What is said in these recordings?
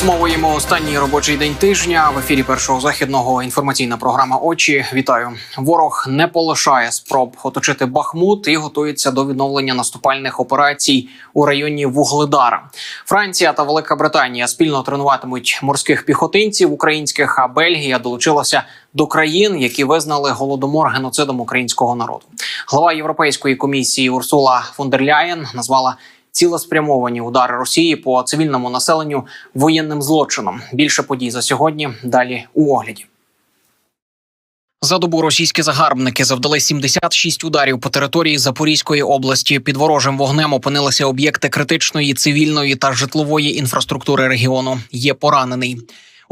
Підсумовуємо останній робочий день тижня в ефірі першого західного інформаційна програма. Очі вітаю. Ворог не полишає спроб оточити Бахмут і готується до відновлення наступальних операцій у районі Вугледара. Франція та Велика Британія спільно тренуватимуть морських піхотинців українських. А Бельгія долучилася до країн, які визнали голодомор геноцидом українського народу. Глава Європейської комісії Урсула фон дер Ляєн назвала цілеспрямовані удари Росії по цивільному населенню воєнним злочином. Більше подій за сьогодні. Далі у огляді. За добу російські загарбники завдали 76 ударів по території Запорізької області. Під ворожим вогнем опинилися об'єкти критичної цивільної та житлової інфраструктури регіону. Є поранений.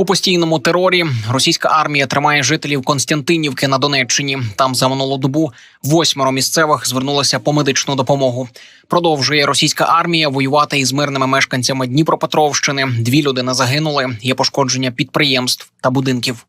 У постійному терорі російська армія тримає жителів Константинівки на Донеччині. Там за минулу добу восьмеро місцевих звернулися по медичну допомогу. Продовжує російська армія воювати із мирними мешканцями Дніпропетровщини. Дві людини загинули. Є пошкодження підприємств та будинків.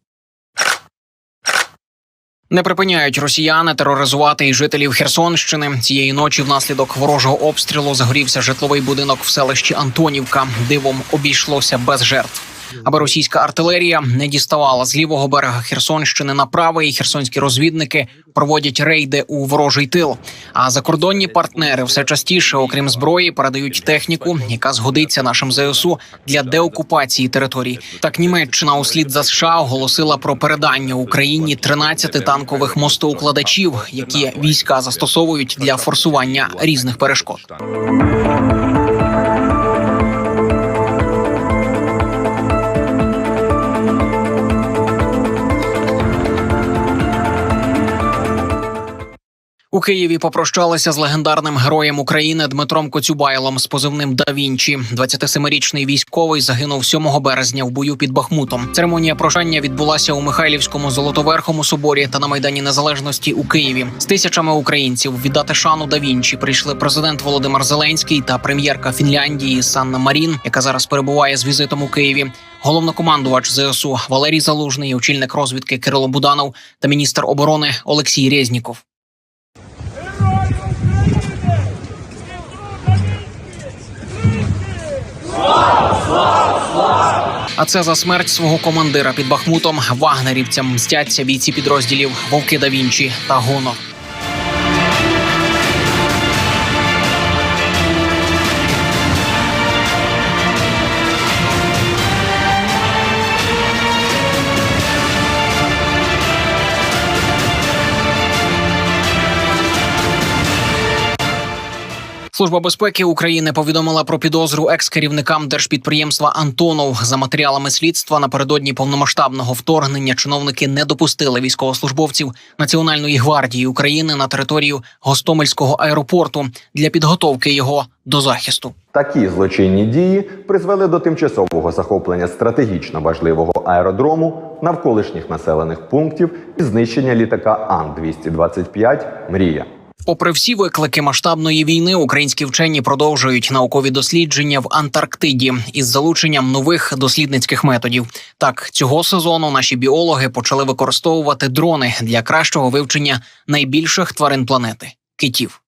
Не припиняють росіяни тероризувати і жителів Херсонщини. Цієї ночі внаслідок ворожого обстрілу загорівся житловий будинок в селищі Антонівка. Дивом обійшлося без жертв. Аби російська артилерія не діставала з лівого берега Херсонщини на правий, херсонські розвідники проводять рейди у ворожий тил. А закордонні партнери все частіше, окрім зброї, передають техніку, яка згодиться нашим ЗСУ для деокупації територій. Так Німеччина услід за США оголосила про передання Україні 13 танкових мостоукладачів, які війська застосовують для форсування різних перешкод. У Києві попрощалися з легендарним героєм України Дмитром Коцюбайлом з позивним Да Вінчі. 27-річний військовий загинув 7 березня в бою під Бахмутом. Церемонія прощання відбулася у Михайлівському золотоверхому соборі та на майдані Незалежності у Києві. З тисячами українців віддати шану Да Вінчі прийшли президент Володимир Зеленський та прем'єрка Фінляндії Санна Марін, яка зараз перебуває з візитом у Києві. Головнокомандувач ЗСУ Валерій Залужний, очільник розвідки Кирило Буданов та міністр оборони Олексій Резніков. А це за смерть свого командира під Бахмутом вагнерівцям мстяться бійці підрозділів Вовки да Вінчі та Гонор. Служба безпеки України повідомила про підозру екс-керівникам держпідприємства Антонов за матеріалами слідства напередодні повномасштабного вторгнення. Чиновники не допустили військовослужбовців Національної гвардії України на територію Гостомельського аеропорту для підготовки його до захисту. Такі злочинні дії призвели до тимчасового захоплення стратегічно важливого аеродрому навколишніх населених пунктів і знищення літака Ан-225 Мрія. Попри всі виклики масштабної війни, українські вчені продовжують наукові дослідження в Антарктиді із залученням нових дослідницьких методів. Так, цього сезону наші біологи почали використовувати дрони для кращого вивчення найбільших тварин планети китів.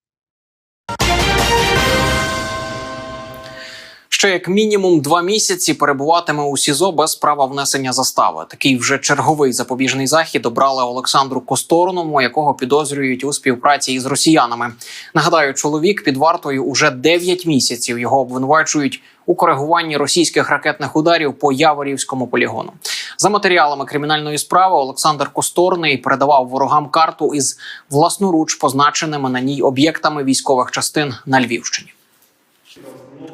Ще як мінімум два місяці перебуватиме у СІЗО без права внесення застави. Такий вже черговий запобіжний захід обрали Олександру Косторному, якого підозрюють у співпраці із росіянами. Нагадаю, чоловік під вартою уже 9 місяців. Його обвинувачують у коригуванні російських ракетних ударів по Яворівському полігону. За матеріалами кримінальної справи Олександр Косторний передавав ворогам карту із власноруч позначеними на ній об'єктами військових частин на Львівщині.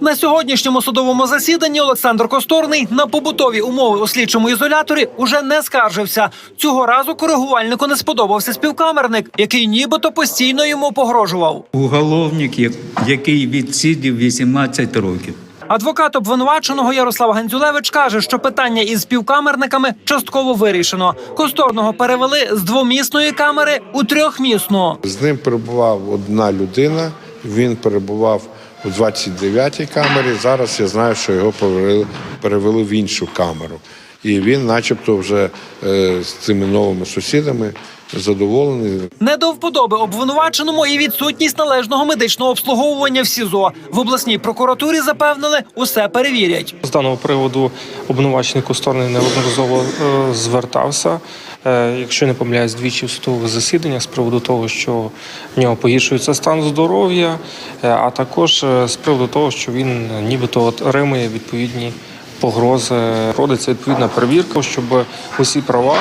На сьогоднішньому судовому засіданні Олександр Косторний на побутові умови у слідчому ізоляторі уже не скаржився. Цього разу коригувальнику не сподобався співкамерник, який нібито постійно йому погрожував. Уголовник, як- який відсидів 18 років. Адвокат обвинуваченого Ярослав Гандзюлевич каже, що питання із співкамерниками частково вирішено. Косторного перевели з двомісної камери у трьохмісну. З ним перебував одна людина. Він перебував у 29-й камері. Зараз я знаю, що його перевели, перевели в іншу камеру. І він, начебто, вже е, з цими новими сусідами задоволений. Не до вподоби обвинуваченому і відсутність належного медичного обслуговування в СІЗО. В обласній прокуратурі запевнили, усе перевірять. З даного приводу обвинувачений Косторний неодноразово е, звертався. Е, Якщо не помиляюсь, двічі в судових засіданнях з приводу того, що в нього погіршується стан здоров'я, е, а також е, з приводу того, що він нібито отримує відповідні погрози. Родиться відповідна перевірка, щоб усі права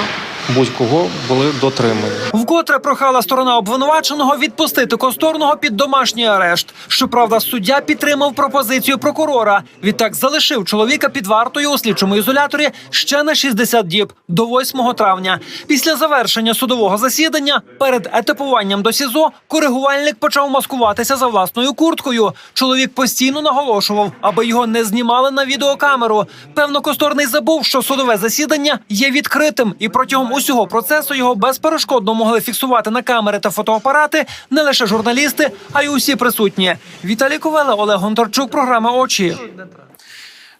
будь-кого були дотримані. Вкотре прохала сторона обвинуваченого відпустити Косторного під домашній арешт. Щоправда, суддя підтримав пропозицію прокурора. Відтак залишив чоловіка під вартою у слідчому ізоляторі ще на 60 діб до 8 травня. Після завершення судового засідання перед етапуванням до СІЗО коригувальник почав маскуватися за власною курткою. Чоловік постійно наголошував, аби його не знімали на відеокамеру. Певно, Косторний забув, що судове засідання є відкритим, і протягом усього процесу його безперешкодно могли фіксувати на камери та фотоапарати не лише журналісти, а й усі присутні. Віталій Ковела, Олег Гонтарчук, програма Очі.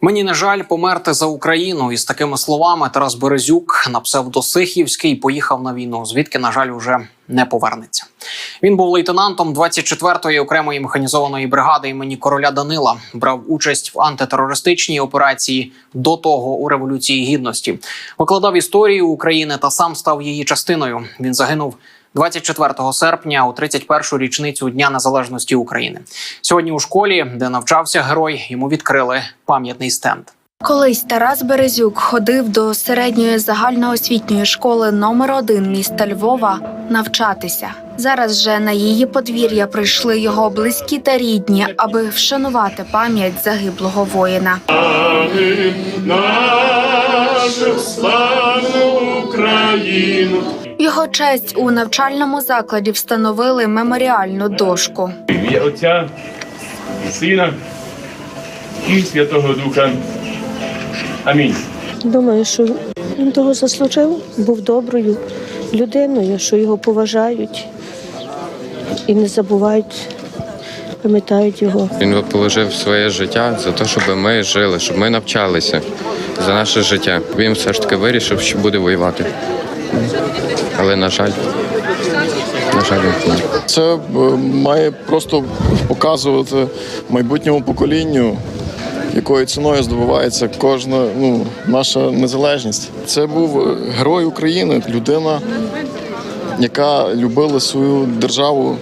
Мені не жаль померти за Україну. і з такими словами Тарас Березюк на псевдосихівський поїхав на війну, звідки, на жаль, уже не повернеться. Він був лейтенантом 24-ї окремої механізованої бригади імені короля Данила. Брав участь в антитерористичній операції до того у революції гідності. Викладав історію України та сам став її частиною. Він загинув 24 серпня у 31-ю річницю Дня Незалежності України. Сьогодні у школі, де навчався герой, йому відкрили пам'ятний стенд. Колись Тарас Березюк ходив до середньої загальноосвітньої школи номер 1 міста Львова навчатися. Зараз же на її подвір'я прийшли його близькі та рідні, аби вшанувати пам'ять загиблого воїна. нашу Україну. В Його честь у навчальному закладі встановили меморіальну дошку. Ім'я Отця Сина і Святого Духа. Амінь. Думаю, що він того заслужив, був доброю людиною, що його поважають і не забувають, пам'ятають його. Він положив своє життя за те, щоб ми жили, щоб ми навчалися за наше життя. Він все ж таки вирішив, що буде воювати. Але на жаль, на жаль, він. Це е, має просто показувати майбутньому поколінню, якою ціною здобувається кожна ну, наша незалежність. Це був е, герой України, людина, яка любила свою державу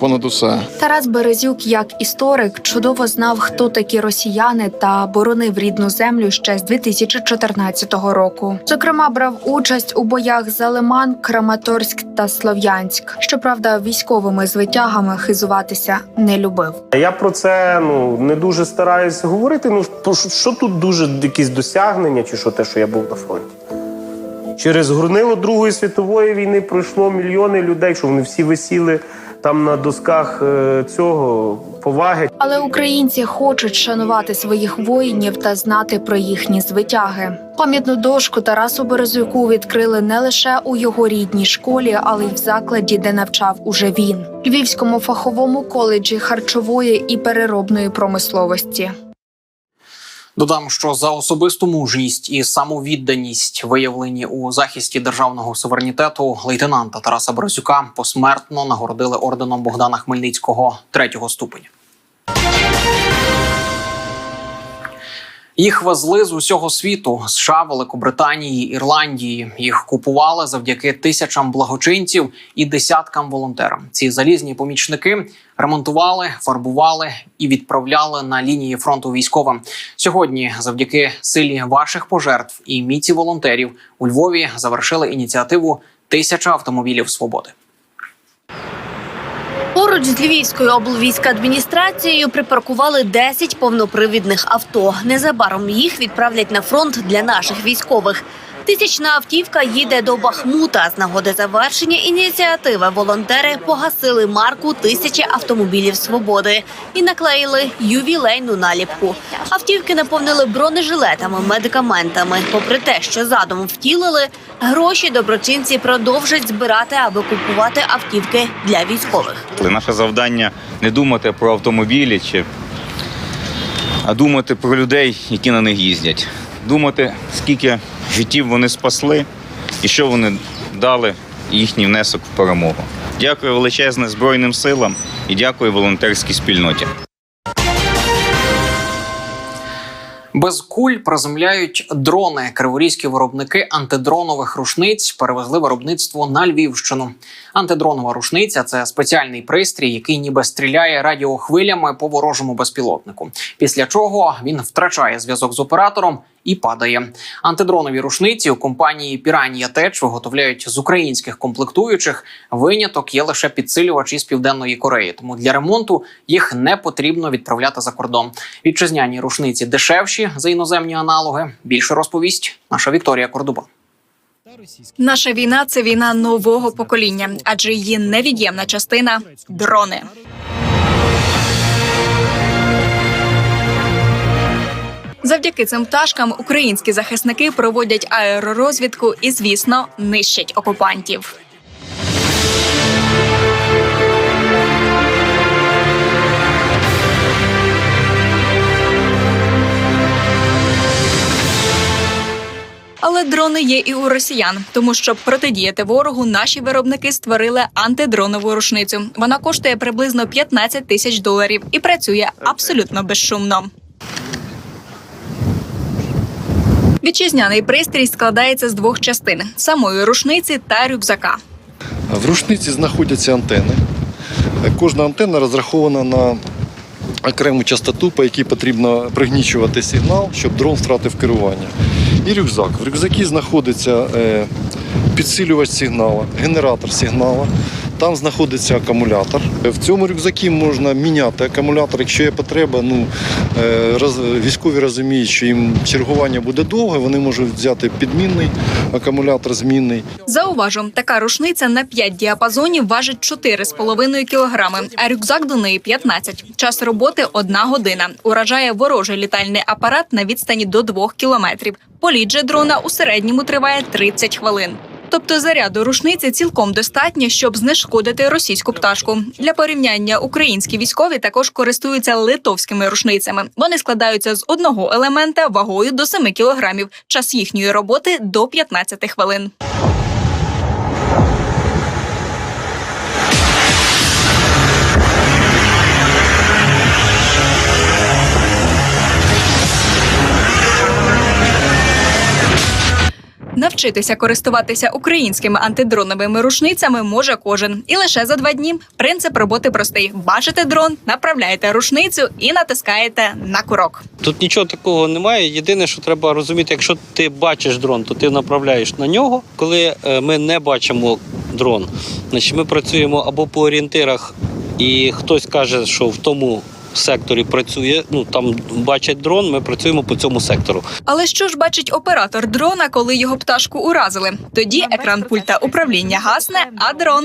понад усе. Тарас Березюк, як історик, чудово знав, хто такі росіяни та боронив рідну землю ще з 2014 року. Зокрема, брав участь у боях за Лиман, Краматорськ та Слов'янськ. Щоправда, військовими звитягами хизуватися не любив. Я про це ну не дуже стараюсь говорити. Ну про що- що тут дуже якісь досягнення, чи що те, що я був на фронті. Через горнило Другої світової війни пройшло мільйони людей, що вони всі висіли там на досках е, цього поваги. Але українці хочуть шанувати своїх воїнів та знати про їхні звитяги. Пам'ятну дошку Тарасу Березюку відкрили не лише у його рідній школі, але й в закладі, де навчав уже він Львівському фаховому коледжі харчової і переробної промисловості. Додам, що за особисту мужність і самовідданість, виявлені у захисті державного суверенітету лейтенанта Тараса Борисюка, посмертно нагородили орденом Богдана Хмельницького третього ступеня. Їх везли з усього світу США, Великобританії, Ірландії. Їх купували завдяки тисячам благочинців і десяткам волонтерам. Ці залізні помічники ремонтували, фарбували і відправляли на лінії фронту військовим. Сьогодні, завдяки силі ваших пожертв і міці волонтерів, у Львові завершили ініціативу Тисяча автомобілів свободи. Поруч з Львівською облвійськадміністрацією припаркували 10 повнопривідних авто. Незабаром їх відправлять на фронт для наших військових. Тисячна автівка їде до Бахмута. З нагоди завершення ініціативи волонтери погасили марку тисячі автомобілів свободи і наклеїли ювілейну наліпку. Автівки наповнили бронежилетами, медикаментами. Попри те, що задум втілили, гроші доброчинці продовжать збирати, аби купувати автівки для військових. Наше завдання не думати про автомобілі, чи, а думати про людей, які на них їздять. Думати, скільки життів вони спасли і що вони дали їхній внесок в перемогу. Дякую величезне Збройним силам і дякую волонтерській спільноті. Без куль приземляють дрони. Криворізькі виробники антидронових рушниць перевезли виробництво на Львівщину. Антидронова рушниця це спеціальний пристрій, який ніби стріляє радіохвилями по ворожому безпілотнику. Після чого він втрачає зв'язок з оператором і падає. Антидронові рушниці у компанії Піранія Теч виготовляють з українських комплектуючих. Виняток є лише підсилювач із південної Кореї. Тому для ремонту їх не потрібно відправляти за кордон. Вітчизняні рушниці дешевші за іноземні аналоги. Більше розповість наша Вікторія Кордуба. Наша війна це війна нового покоління, адже її невід'ємна частина дрони. Завдяки цим пташкам українські захисники проводять аеророзвідку і, звісно, нищать окупантів. Але дрони є і у росіян, тому щоб протидіяти ворогу, наші виробники створили антидронову рушницю. Вона коштує приблизно 15 тисяч доларів і працює абсолютно безшумно. Вітчизняний пристрій складається з двох частин: самої рушниці та рюкзака. В рушниці знаходяться антени. Кожна антенна розрахована на окрему частоту, по якій потрібно пригнічувати сигнал, щоб дрон втратив керування. І рюкзак. В рюкзакі знаходиться е, підсилювач сигналу, генератор сигналу. Там знаходиться акумулятор. В цьому рюкзакі можна міняти акумулятор, якщо є потреба. Ну, е, роз, військові розуміють, що їм чергування буде довге, вони можуть взяти підмінний акумулятор змінний. Зауважу, така рушниця на 5 діапазонів важить 4,5 кілограми, а рюкзак до неї 15. Час роботи – одна година. Уражає ворожий літальний апарат на відстані до 2 кілометрів. Політ же дрона у середньому триває 30 хвилин. Тобто заряду рушниці цілком достатньо, щоб знешкодити російську пташку. Для порівняння українські військові також користуються литовськими рушницями. Вони складаються з одного елемента вагою до 7 кілограмів. Час їхньої роботи до 15 хвилин. Навчитися користуватися українськими антидроновими рушницями може кожен, і лише за два дні. Принцип роботи простий: бачите дрон, направляєте рушницю і натискаєте на курок. Тут нічого такого немає. Єдине, що треба розуміти, якщо ти бачиш дрон, то ти направляєш на нього. Коли е, ми не бачимо дрон, значить ми працюємо або по орієнтирах, і хтось каже, що в тому секторі працює. Ну там бачать дрон, ми працюємо по цьому сектору. Але що ж бачить оператор дрона, коли його пташку уразили? Тоді екран пульта управління гасне, а дрон.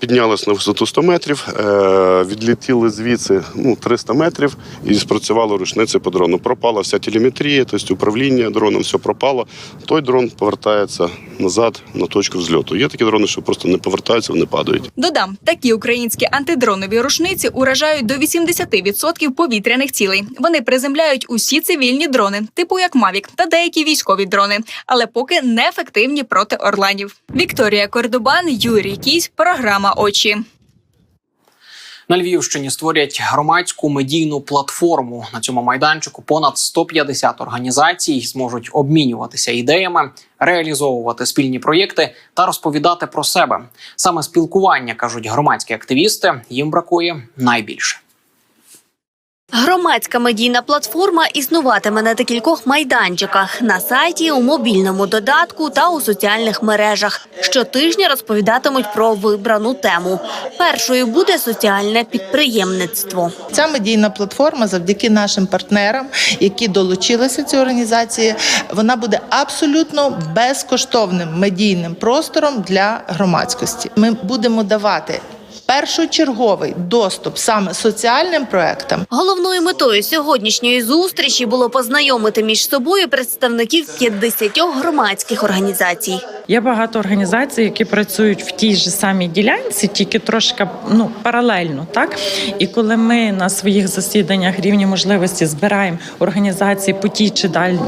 Піднялись на висоту 100 метрів, е, відлетіли звідси ну, 300 метрів і спрацювала рушниця по дрону. Пропала вся телеметрія, тобто управління дроном, все пропало. Той дрон повертається назад на точку взльоту. Є такі дрони, що просто не повертаються, вони падають. Додам, такі українські антидронові рушниці уражають до 80% повітряних цілей. Вони приземляють усі цивільні дрони, типу як Мавік та деякі військові дрони, але поки неефективні проти орланів. Вікторія Кордобан, Юрій Кісь, програма Очі. На Львівщині створять громадську медійну платформу. На цьому майданчику понад 150 організацій зможуть обмінюватися ідеями, реалізовувати спільні проєкти та розповідати про себе. Саме спілкування кажуть громадські активісти. Їм бракує найбільше. Громадська медійна платформа існуватиме на декількох майданчиках на сайті, у мобільному додатку та у соціальних мережах. Щотижня розповідатимуть про вибрану тему. Першою буде соціальне підприємництво. Ця медійна платформа, завдяки нашим партнерам, які долучилися до цієї організації, вона буде абсолютно безкоштовним медійним простором для громадськості. Ми будемо давати першочерговий доступ саме соціальним проектам. Головною метою сьогоднішньої зустрічі було познайомити між собою представників 50 громадських організацій. Є багато організацій, які працюють в тій же самій ділянці, тільки трошки ну паралельно, так і коли ми на своїх засіданнях рівні можливості збираємо організації по тій чи далі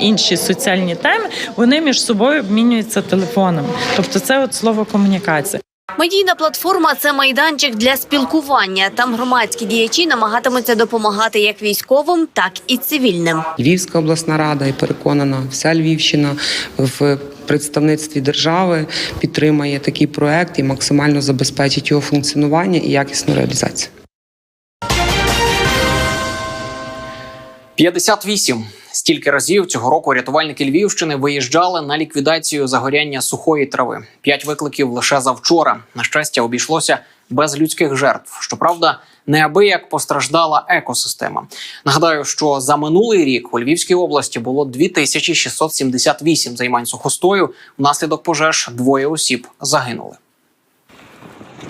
інші соціальні теми, вони між собою обмінюються телефонами. Тобто, це от слово комунікація. Медійна платформа це майданчик для спілкування. Там громадські діячі намагатимуться допомагати як військовим, так і цивільним. Львівська обласна рада і переконана, вся Львівщина в представництві держави підтримає такий проект і максимально забезпечить його функціонування і якісну реалізацію. 58. Стільки разів цього року рятувальники Львівщини виїжджали на ліквідацію загоряння сухої трави. П'ять викликів лише завчора. На щастя, обійшлося без людських жертв. Щоправда, неабияк постраждала екосистема. Нагадаю, що за минулий рік у Львівській області було 2678 займань сухостою. Внаслідок пожеж двоє осіб загинули.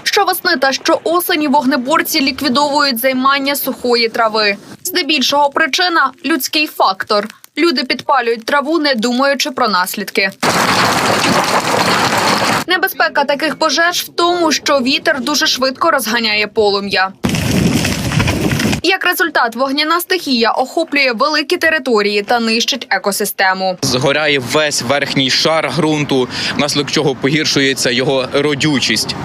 Щовесни та щоосені вогнеборці ліквідовують займання сухої трави. Здебільшого причина людський фактор. Люди підпалюють траву, не думаючи про наслідки. Небезпека таких пожеж в тому, що вітер дуже швидко розганяє полум'я. Як результат, вогняна стихія охоплює великі території та нищить екосистему. Згоряє весь верхній шар ґрунту, внаслідок чого погіршується його родючість.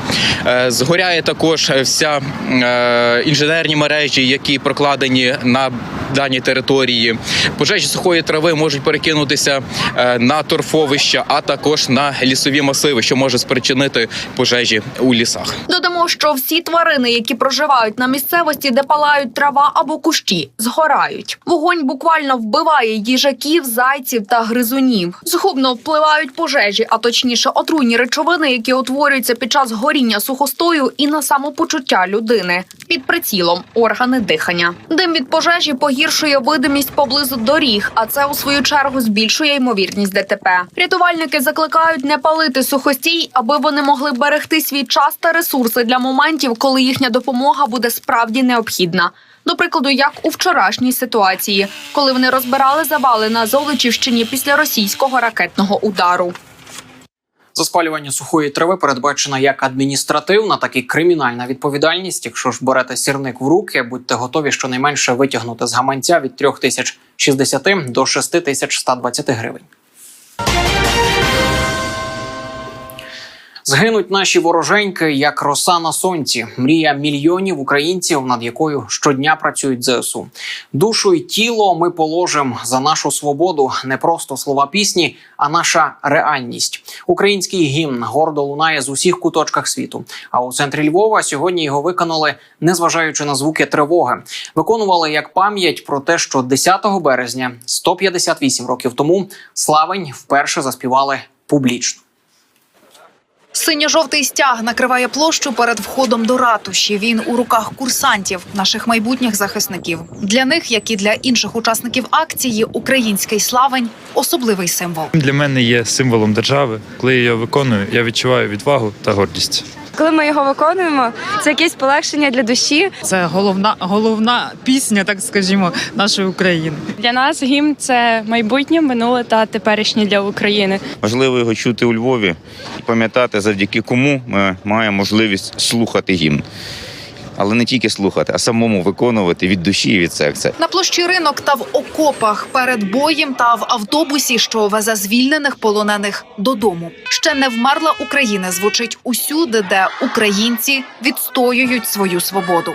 Е, Згоряє також вся е, інженерні мережі, які прокладені на даній території. Пожежі сухої трави можуть перекинутися е, на торфовища, а також на лісові масиви, що може спричинити пожежі у лісах. Додамо, що всі тварини, які проживають на місцевості, де палають трава або кущі, згорають. Вогонь буквально вбиває їжаків, зайців та гризунів. Згубно впливають пожежі, а точніше отруйні речовини, які утворюються під час горіння сухостою і на самопочуття людини. Під прицілом органи дихання. Дим від пожежі погіршує видимість поблизу доріг, а це у свою чергу збільшує ймовірність ДТП. Рятувальники закликають не палити сухостій, аби вони могли берегти свій час та ресурси для моментів, коли їхня допомога буде справді необхідна. До прикладу, як у вчорашній ситуації, коли вони розбирали завали на Золочівщині після російського ракетного удару. За спалювання сухої трави передбачена як адміністративна, так і кримінальна відповідальність. Якщо ж берете сірник в руки, будьте готові щонайменше витягнути з гаманця від 3060 до 6120 гривень. Згинуть наші вороженьки як роса на сонці. Мрія мільйонів українців, над якою щодня працюють ЗСУ. Душу й тіло ми положимо за нашу свободу. Не просто слова пісні, а наша реальність. Український гімн гордо лунає з усіх куточках світу. А у центрі Львова сьогодні його виконали, незважаючи на звуки тривоги. Виконували як пам'ять про те, що 10 березня, 158 років тому, славень вперше заспівали публічно. Синьо-жовтий стяг накриває площу перед входом до ратуші. Він у руках курсантів, наших майбутніх захисників. Для них, як і для інших учасників акції, український славень особливий символ. Для мене є символом держави. Коли я його виконую, я відчуваю відвагу та гордість. Коли ми його виконуємо, це якесь полегшення для душі. Це головна головна пісня, так скажімо, нашої України. Для нас гімн це майбутнє, минуле та теперішнє для України. Важливо його чути у Львові і пам'ятати, завдяки кому ми маємо можливість слухати гімн. Але не тільки слухати, а самому виконувати від душі і від серця. На площі ринок та в окопах перед боєм та в автобусі, що везе звільнених полонених додому. Ще не вмерла Україна звучить усюди, де українці відстоюють свою свободу.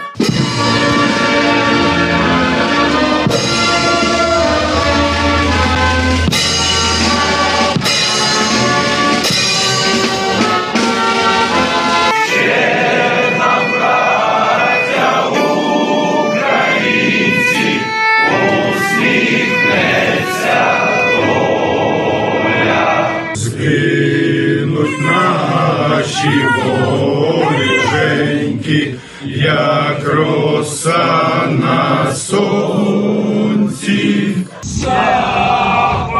віки, як роса на сонці. Запануєм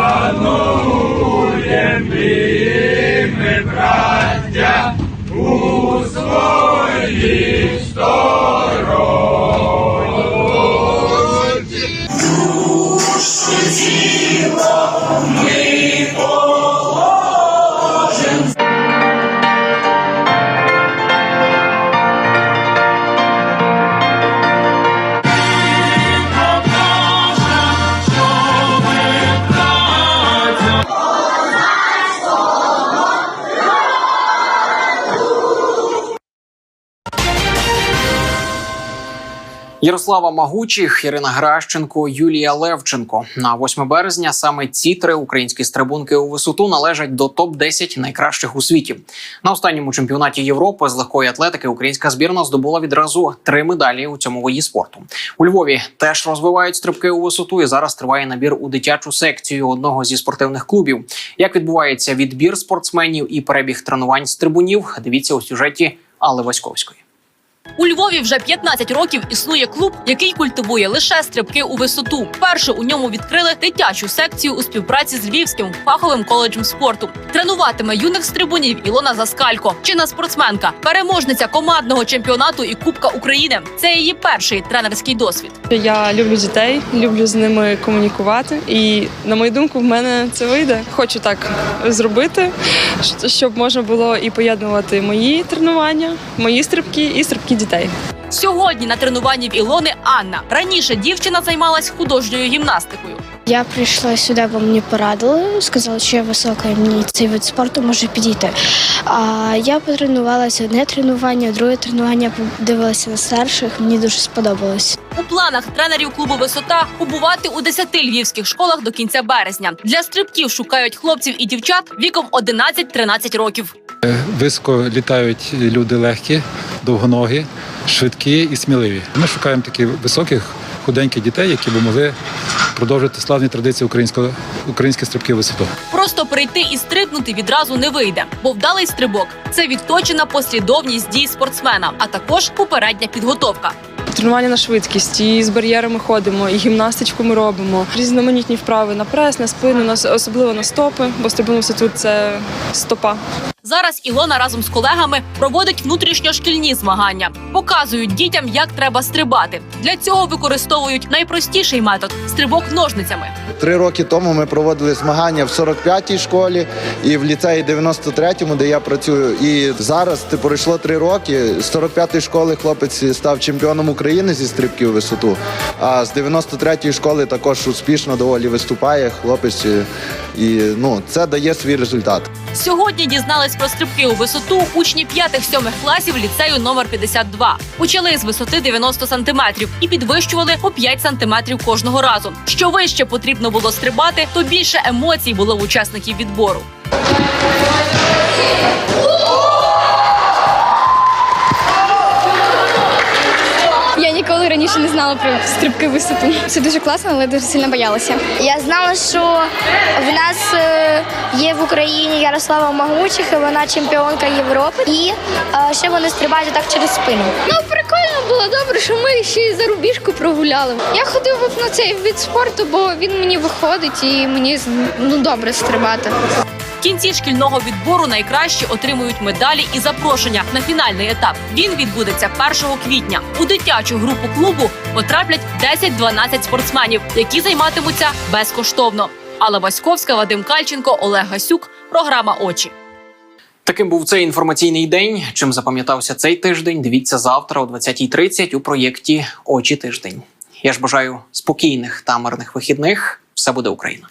ми, браття, у своїх сторонах. Ярослава Магучих, Ірина Гращенко, Юлія Левченко. На 8 березня саме ці три українські стрибунки у висоту належать до топ 10 найкращих у світі. На останньому чемпіонаті Європи з легкої атлетики українська збірна здобула відразу три медалі у цьому виді спорту. У Львові теж розвивають стрибки у висоту, і зараз триває набір у дитячу секцію одного зі спортивних клубів. Як відбувається відбір спортсменів і перебіг тренувань з трибунів? Дивіться у сюжеті Алли Васьковської. У Львові вже 15 років існує клуб, який культивує лише стрибки у висоту. Перше у ньому відкрили дитячу секцію у співпраці з Львівським фаховим коледжем спорту. Тренуватиме юних стрибунів Ілона Заскалько, чинна спортсменка, переможниця командного чемпіонату і Кубка України. Це її перший тренерський досвід. Я люблю дітей, люблю з ними комунікувати, і на мою думку, в мене це вийде. Хочу так зробити, щоб можна було і поєднувати мої тренування, мої стрибки і стрибки дітей. Сьогодні на тренуванні в Ілони Анна. Раніше дівчина займалась художньою гімнастикою. Я прийшла сюди, бо мені порадили, сказали, що я висока, і мені цей вид спорту може підійти. А я потренувалася одне тренування, друге тренування подивилася на старших. Мені дуже сподобалось. У планах тренерів клубу Висота побувати у 10 львівських школах до кінця березня. Для стрибків шукають хлопців і дівчат віком 11-13 років. Високо літають люди легкі, довгоногі, швидкі і сміливі. Ми шукаємо таких високих, худеньких дітей, які б могли продовжити славні традиції українського українських стрибків висоту. Просто прийти і стрибнути відразу не вийде, бо вдалий стрибок це відточена послідовність дій спортсмена, а також попередня підготовка. Тренування на швидкість, і з бар'єрами ходимо, і гімнастичку ми робимо. Різноманітні вправи на прес, на спину, на особливо на стопи, бо стрибун висоту це стопа. Зараз Ілона разом з колегами проводить внутрішньошкільні змагання, показують дітям, як треба стрибати. Для цього використовують найпростіший метод стрибок ножницями. Три роки тому ми проводили змагання в 45-й школі і в ліцеї 93-му, де я працюю. І зараз ти пройшло три роки. З 45-ї школи хлопець став чемпіоном України зі стрибків висоту. А з 93-ї школи також успішно доволі виступає хлопець. І ну це дає свій результат. Сьогодні дізнались про стрибки у висоту учні 5-7 класів ліцею номер 52. Почали з висоти 90 сантиметрів і підвищували по 5 сантиметрів кожного разу. Що вище потрібно було стрибати, то більше емоцій було в учасників відбору. Раніше не знала про стрибки в висоту. Це дуже класно, але дуже сильно боялася. Я знала, що в нас е, є в Україні Ярослава Магучих, і вона чемпіонка Європи. І е, ще вони стрибають так через спину. Ну прикольно було добре, що ми ще й зарубіжку прогуляли. Я ходив на цей вид спорту, бо він мені виходить і мені ну добре стрибати. Кінці шкільного відбору найкращі отримують медалі і запрошення на фінальний етап. Він відбудеться 1 квітня. У дитячу групу клубу потраплять 10-12 спортсменів, які займатимуться безкоштовно. Алла Васьковська, Вадим Кальченко, Олег Гасюк. Програма Очі. Таким був цей інформаційний день. Чим запам'ятався цей тиждень? Дивіться завтра о 20.30 у проєкті Очі тиждень. Я ж бажаю спокійних та мирних вихідних. Все буде Україна.